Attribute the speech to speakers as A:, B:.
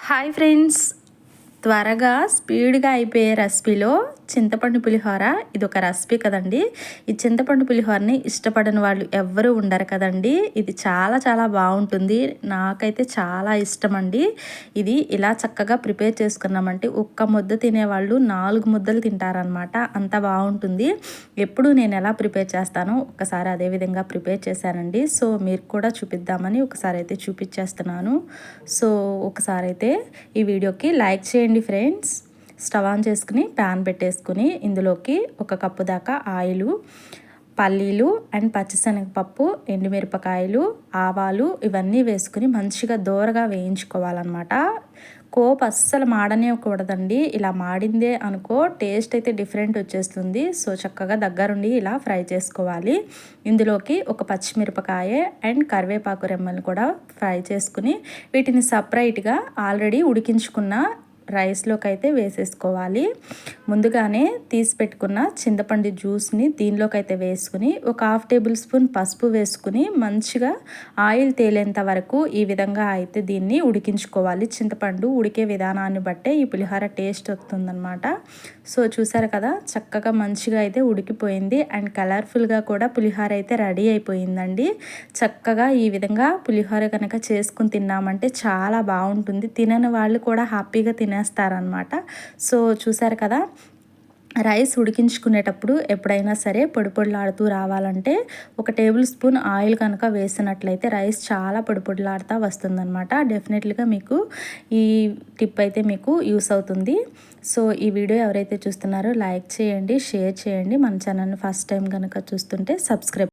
A: Hi friends త్వరగా స్పీడ్గా అయిపోయే రెసిపీలో చింతపండు పులిహోర ఇది ఒక రెసిపీ కదండి. ఈ చింతపండు పులిహోరని ఇష్టపడని వాళ్ళు ఎవ్వరూ ఉండరు కదండి. ఇది చాలా చాలా బాగుంటుంది. నాకైతే చాలా ఇష్టం అండి ఇది ఇలా చక్కగా ప్రిపేర్ చేసుకున్నామంటే ఒక్క ముద్ద తినేవాళ్ళు నాలుగు ముద్దలు తింటారనమాట అంత బాగుంటుంది. ఎప్పుడు నేను ఎలా ప్రిపేర్ చేస్తానో ఒకసారి అదే విధంగా ప్రిపేర్ చేశానండి. సో మీరు కూడా చూపిద్దామని ఒకసారి అయితే చూపించేస్తున్నాను. సో ఒకసారి అయితే ఈ వీడియోకి లైక్ చేయండి. చూడండి ఫ్రెండ్స్. స్టవ్ ఆన్ చేసుకుని ప్యాన్ పెట్టేసుకుని ఇందులోకి ఒక కప్పు దాకా ఆయిలు పల్లీలు అండ్ పచ్చిశనగపప్పు ఎండుమిరపకాయలు ఆవాలు ఇవన్నీ వేసుకుని మంచిగా దోరగా వేయించుకోవాలన్నమాట. కోప్ అస్సలు మాడనివ్వకూడదండి. ఇలా మాడిందే అనుకో టేస్ట్ అయితే డిఫరెంట్ వచ్చేస్తుంది. సో చక్కగా దగ్గరుండి ఇలా ఫ్రై చేసుకోవాలి. ఇందులోకి ఒక పచ్చిమిరపకాయ అండ్ కరివేపాకు రెమ్మలు కూడా ఫ్రై చేసుకుని వీటిని సపరేట్గా ఆల్రెడీ ఉడికించుకున్న రైస్లోకి అయితే వేసేసుకోవాలి. ముందుగానే తీసి పెట్టుకున్న చింతపండు జ్యూస్ని దీనిలోకి అయితే వేసుకుని ఒక హాఫ్ టేబుల్ స్పూన్ పసుపు వేసుకుని మంచిగా ఆయిల్ తేలేంత వరకు ఈ విధంగా అయితే దీన్ని ఉడికించుకోవాలి. చింతపండు ఉడికే విధానాన్ని బట్టే ఈ పులిహోర టేస్ట్ వస్తుందన్నమాట. సో చూసారు కదా చక్కగా మంచిగా అయితే ఉడికిపోయింది. అండ్ కలర్ఫుల్గా కూడా పులిహోర అయితే రెడీ అయిపోయిందండి. చక్కగా ఈ విధంగా పులిహోర కనుక చేసుకుని తిన్నామంటే చాలా బాగుంటుంది. తినని వాళ్ళు కూడా హ్యాపీగా తిన తినేస్తారనమాట సో చూసారు కదా రైస్ ఉడికించుకునేటప్పుడు ఎప్పుడైనా సరే పొడి పొడిలాడుతూ రావాలంటే ఒక టేబుల్ స్పూన్ ఆయిల్ కనుక వేసినట్లయితే రైస్ చాలా పొడి పొడిలాడుతూ వస్తుందన్నమాట. డెఫినెట్లీగా మీకు ఈ టిప్ అయితే మీకు యూస్ అవుతుంది. సో ఈ వీడియో ఎవరైతే చూస్తున్నారో లైక్ చేయండి షేర్ చేయండి. మన ఛానల్ని ఫస్ట్ టైం కనుక చూస్తుంటే సబ్స్క్రైబ్